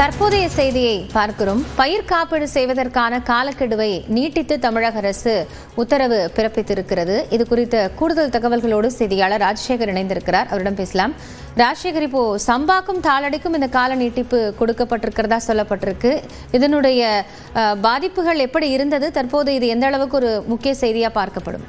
தற்போதைய செய்தியை பார்க்கிறோம். பயிர் காப்பீடு செய்வதற்கான காலக்கெடுவை நீட்டித்து தமிழக அரசு உத்தரவு பிறப்பித்திருக்கிறது. இது குறித்த கூடுதல் தகவல்களோடு செய்தியாளர் ராஜசேகர் இணைந்திருக்கிறார். அவரிடம் பேசலாம். ராஜசேகர் இப்போ சம்பாக்கும் தாளடிக்கும் இந்த கால நீட்டிப்பு கொடுக்கப்பட்டிருக்கிறதா சொல்லப்பட்டிருக்கு. இதனுடைய பாதிப்புகள் எப்படி இருந்தது? தற்போது இது எந்த அளவுக்கு ஒரு முக்கிய செய்தியா பார்க்கப்படும்?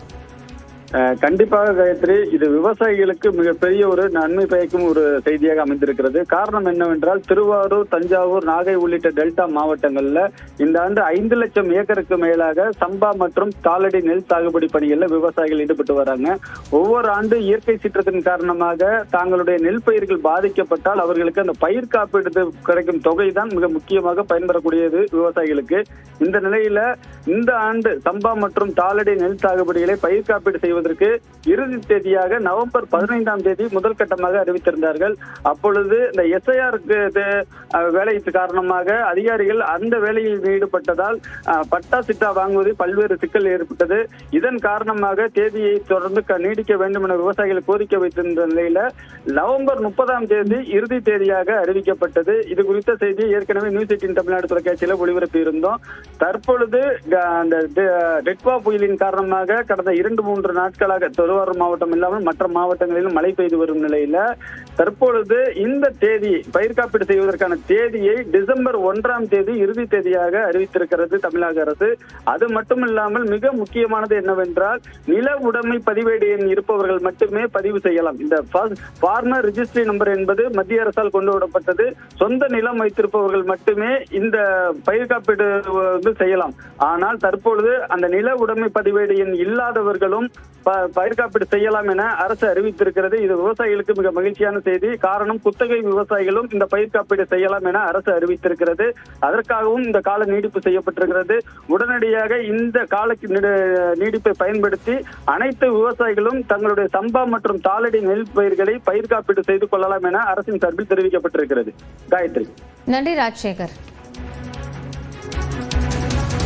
கண்டிப்பாக காயத்ரி இது விவசாயிகளுக்கு மிகப்பெரிய ஒரு நன்மை பயக்கும் ஒரு செய்தியாக அமைந்திருக்கிறது. காரணம் என்னவென்றால் திருவாரூர் தஞ்சாவூர் நாகை உள்ளிட்ட டெல்டா மாவட்டங்கள்ல இந்த ஆண்டு ஐந்து லட்சம் ஏக்கருக்கு மேலாக சம்பா மற்றும் காலடி நெல் சாகுபடி பணிகளில் விவசாயிகள் ஈடுபட்டு வராங்க. ஒவ்வொரு ஆண்டு இயற்கை சீற்றத்தின் காரணமாக தாங்களுடைய நெல் பயிர்கள் பாதிக்கப்பட்டால் அவர்களுக்கு அந்த பயிர் காப்பீடு கிடைக்கும் தொகை தான் மிக முக்கியமாக பயன்பெறக்கூடியது விவசாயிகளுக்கு. இந்த நிலையில இந்த ஆண்டு சம்பா மற்றும் தாளடி நெல் சாகுபடிகளை பயிர் காப்பீடு செய்வது செய்வதற்கு இறுதி தேதியாக நவம்பர் பதினைந்தாம் தேதி முதல் கட்டமாக அறிவித்திருந்தார்கள். அப்பொழுது இந்த எஸ்ஐஆர் வேலை காரணமாக அதிகாரிகள் அந்த வேலையில் ஈடுபட்டதால் பட்டா சிட்டா வாங்குவதில் பல்வேறு சிக்கல் ஏற்பட்டது. இதன் காரணமாக தேதியை தொடர்ந்து க- நீடிக்க வேண்டும் என விவசாயிகள் கோரிக்கை வைத்திருந்த நிலையில நவம்பர் முப்பதாம் தேதி இறுதி தேதியாக அறிவிக்கப்பட்டது. இது குறித்த செய்தி ஏற்கனவே நியூஸ் எயிட்டின் தமிழ்நாடு தொலைக்காட்சியில ஒளிபரப்பி இருந்தோம் தற்பொழுது க- அந்த டெ- டெட்வா புயலின் காரணமாக கடந்த இரண்டு மூன்று நாட்களாக திருவாரூர் மாவட்டம் இல்லாமல் மற்ற மாவட்டங்களிலும் மழை பெய்து வரும் நிலையில தற்பொழுது இந்த தேதி பயிர் காப்பீடு செய்வதற்கான தேதியை டிசம்பர் ஒன்றாம் தேதி இறுதி தேதியாக அறிவித்திருக்கிறது தமிழக அரசு. அது மட்டும் இல்லாமல் மிக முக்கியமானது என்னவென்றால் நில உடைமை பதிவேடு எண் இருப்பவர்கள் மட்டுமே பதிவு செய்யலாம். இந்த ஃபார்மர் ரிஜிஸ்ட்ரி நம்பர் என்பது மத்திய அரசால் கொண்டு வரப்பட்டது சொந்த நிலம் வைத்திருப்பவர்கள் மட்டுமே இந்த பயிர் காப்பீடு வந்து செய்யலாம். ஆனால் தற்பொழுது அந்த நில உடைமை பதிவேடு எண் இல்லாதவர்களும் பயிர் காப்பீடு செய்யலாம் என அரசு அறிவித்திருக்கிறது. இது விவசாயிகளுக்கு மிக மகிழ்ச்சியான செய்தி. காரணம் குத்தகை விவசாயிகளும் இந்த பயிர் காப்பீடு செய்யலாம் என அரசு அறிவித்திருக்கிறது. அதற்காகவும் இந்த கால நீடிப்பு செய்யப்பட்டிருக்கிறது. உடனடியாக இந்த கால நீடிப்பை பயன்படுத்தி அனைத்து விவசாயிகளும் தங்களுடைய சம்பா மற்றும் தாளடி நெல் பயிர்களை பயிர் காப்பீடு செய்து கொள்ளலாம் என அரசின் சார்பில் தெரிவிக்கப்பட்டிருக்கிறது. காயத்ரி. நன்றி ராஜசேகர்.